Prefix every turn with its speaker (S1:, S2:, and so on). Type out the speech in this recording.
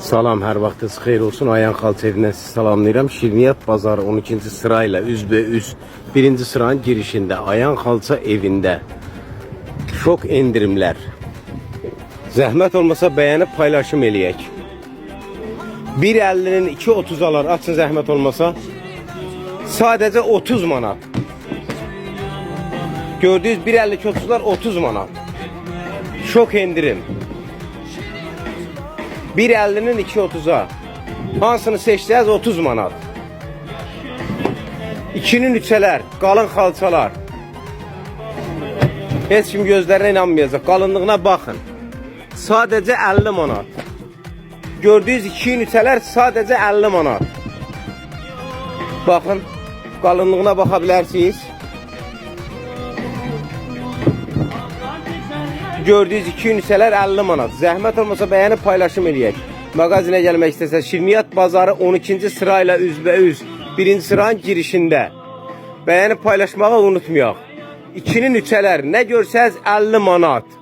S1: Salam, hər vaxtınız xeyir olsun. Ayan Xalça evindən sizi salamlayıram. Şirniyyat bazarı 12-ci sırayla üzbə-üz birinci sıranın girişində Ayan Xalça evində şok endirimlər. Zəhmət olmasa bəyənib paylaşım eləyək. 1.50-nin 2.30 alar, açın zəhmət olmasa. Sadəcə 30 manat. Gördüyünüz 1.50 2.30'lar 30 manat. Şok endirim. 1.50'nin 2.30'a. Hansını seçsəz 30 manat. 2'nin üçələr, qalın xalçalar. Heç kim gözlərinə inanmayacaq. Qalınlığına baxın. Sadəcə 50 manat. Gördüyünüz 2'nin üçələr sadəcə 50 manat. Baxın, qalınlığına baxa bilərsiniz. Gördüyünüz iki ünitələr 50 manat. Zəhmət olmasa bəyənib paylaşım eləyək. Mağazinə gəlmək istəsəz Şirniyyat bazarı 12-ci sırayla üzbəüz birinci sıranın girişində. Bəyənib paylaşmağı unutmayaq. İkinin üçələr nə görsəz 50 manat.